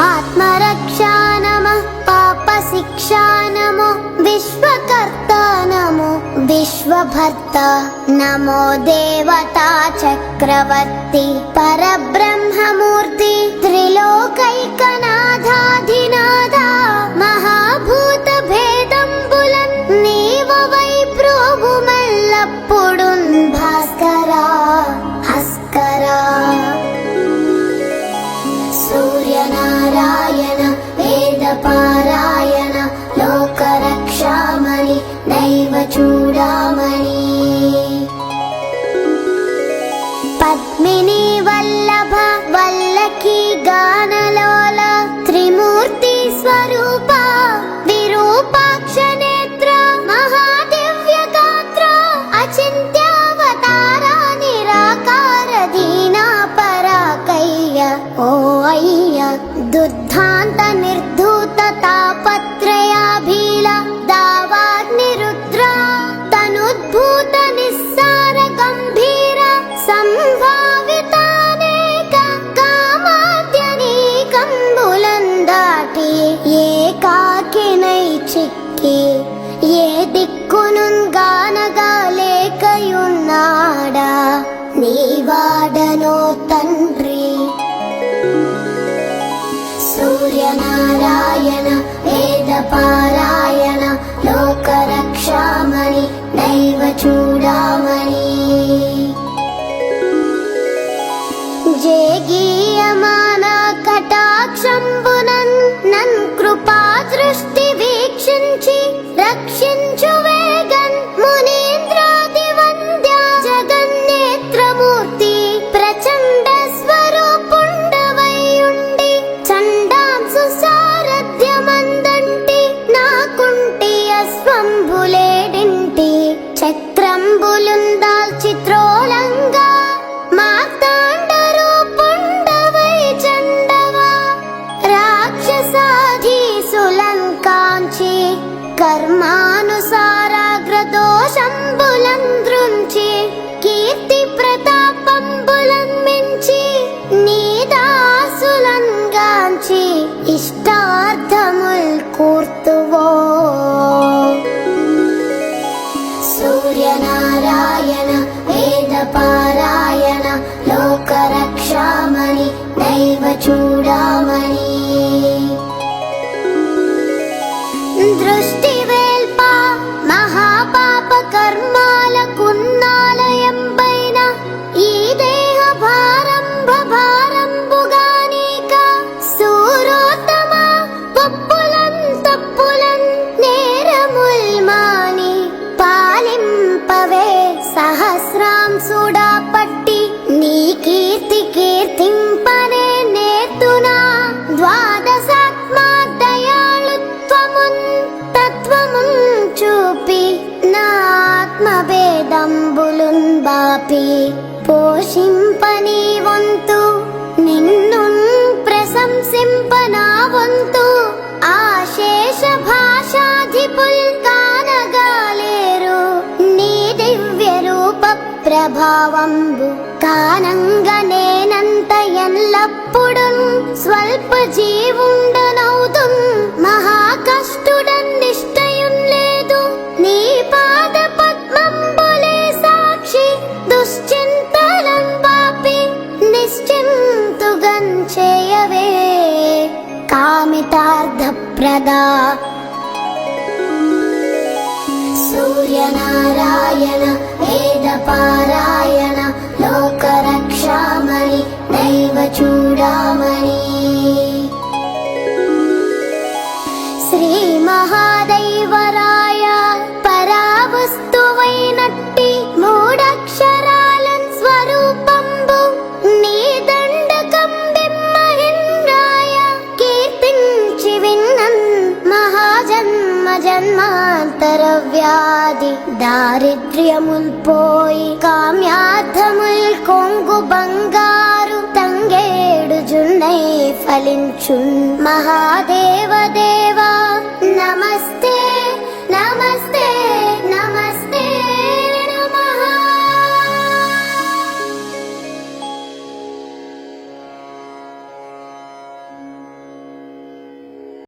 ఆత్మరక్షా నమ పాప శిక్షా నమో విశ్వకర్త నమో విశ్వభర్త నమో దేవతా చక్రవర్తి పరబ్రహ్మమూర్తి సూర్యనారాయణ వేదపారాయణ లోకరక్షామణి దైవ చూడామణి. పద్మిని వల్లభ వల్లకి గానలోల త్రిమూర్తి స్వరూప విరూపాక్ష నేత్ర మహాదివ్య గాత్ర అచింత్యావతార నిరాకార దీనా పరాకయ్య ఓ దుద్ధాంత నిర్ధూత తాపత్రయాభీల దావాగ్నిరుద్ర తనుద్భూత నిస్సార గంభీర సంభావితానేక కామాద్యనీకంబులందాటి ఏకాకినై చిక్కి ఏ దిక్కునుగానగా లేకయున్నాడా പാരായണ വേദ പാരായണ Bye. సహస్రాంసుడా పట్టి నీ కీర్తి కీర్తింపనే నేర్తునా. ద్వాదశాత్మా దయాళుత్వమున్ తత్వమున్ చూపి నా ఆత్మభేదంబులున్ బాపి. పోషింపని ప్రభావంబు. కానంగనేనంత నేనంత స్వల్ప జీవుండనవుతు మహా కష్టుడన్ నిష్టయున్ లేదు. నీ పాద పద్మంబులే సాక్షి. దుశ్చింతలం పాపి నిశ్చింతుగం చేయవే. కామితార్థప్రదా. సూర్యనారాయణ పారాయణ లోకరక్షామణి దైవ చూడామణి మహాజన్మ జన్మాంతర వ్యాధి దారిద్ర్యముల్ పోయి కామ్యార్థముల్ కొంగు బంగారు తంగేడు